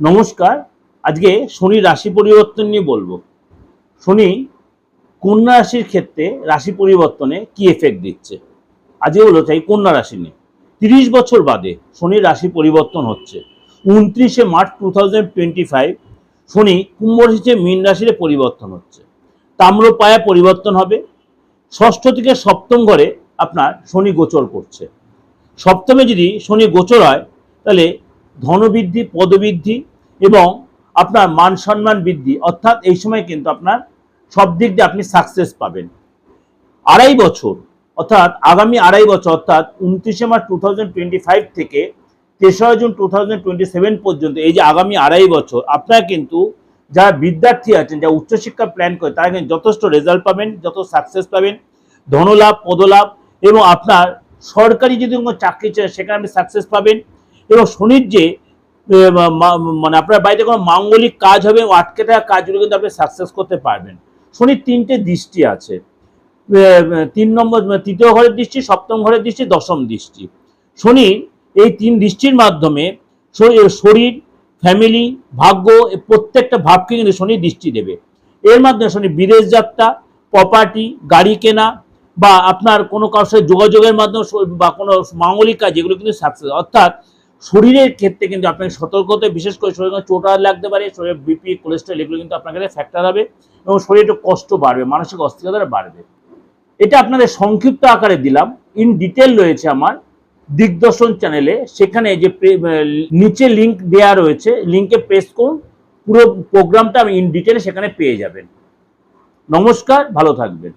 নমস্কার। আজকে শনি রাশি পরিবর্তন নিয়ে বলব। শনি কন্যা রাশির ক্ষেত্রে রাশি পরিবর্তনে কি এফেক্ট দিচ্ছে? আজকে বলো চাই কন্যা রাশি নিয়ে। তিরিশ বছর বাদে শনির রাশি পরিবর্তন হচ্ছে। উনত্রিশে March two thousand twenty five Shani কুম্ভ রাশিতে মীন রাশিতে পরিবর্তন হচ্ছে। তাম্রপায়া পরিবর্তন হবে। ষষ্ঠ থেকে সপ্তম ঘরে আপনার শনি গোচর করছে। সপ্তমে যদি শনি গোচর হয়, তাহলে ধনবৃদ্ধি, পদবৃদ্ধি এবং আপনার মান সম্মান বৃদ্ধি, অর্থাৎ এই সময় কিন্তু আপনার সব দিক দিয়ে আপনি সাকসেস পাবেন। আড়াই বছর, অর্থাৎ আগামী আড়াই বছর, অর্থাৎ উনত্রিশে মার্চ টু থাউজেন্ড থেকে তেসরা জুন টু থাউজেন্ড পর্যন্ত, এই যে আগামী আড়াই বছর, আপনারা কিন্তু যারা বিদ্যার্থী আছেন, যারা উচ্চশিক্ষা প্ল্যান করে, তারা কিন্তু যথেষ্ট রেজাল্ট পাবেন যত সাকসেস পাবেন। ধনলাভ, পদলাভ এবং আপনার সরকারি যদি কোনো চাকরি চায়, সেখানে আপনি সাকসেস পাবেন। এবং শনির যে মানে আপনার বাড়িতে কোনো মাঙ্গলিক কাজ হবে, আটকে থাকা কাজগুলো কিন্তু আপনি সাকসেস করতে পারবেন। শনির তিনটে দৃষ্টি আছে। তিন নম্বর তৃতীয় ঘরের দৃষ্টি, সপ্তম ঘরের দৃষ্টি, দশম দৃষ্টি। শনি এই তিন দৃষ্টির মাধ্যমে শরীর- শরীর ফ্যামিলি ভাগ্য প্রত্যেকটা ভাবকে কিন্তু শনি দৃষ্টি দেবে। এর মাধ্যমে শনি বিদেশ যাত্রা প্রপার্টি গাড়ি কেনা, বা আপনার কোনো কারোর সাথে যোগাযোগের মাধ্যমে বা কোনো মাঙ্গলিক কাজ, এগুলো কিন্তু সাকসেস অর্থাৎ শরীরের ক্ষেত্রে কিন্তু আপনাকে সতর্কতা বিশেষ করে শরীরে চোট লাগতে পারে, শরীরে বিপি কোলেস্ট্রল এগুলো কিন্তু আপনার কাছে ফ্যাক্টর হবে এবং শরীরে একটু কষ্ট বাড়বে, মানসিক অস্থিরতা বাড়বে। এটা আপনাদের সংক্ষিপ্ত আকারে দিলাম। ইন ডিটেল রয়েছে আমার দিগদর্শন চ্যানেলে সেখানে যে নিচে লিংক দেওয়া রয়েছে। লিংকে প্রেস করুন। পুরো প্রোগ্রামটা আমি ইন ডিটেলে সেখানে পেয়ে যাবেন। নমস্কার, ভালো থাকবেন।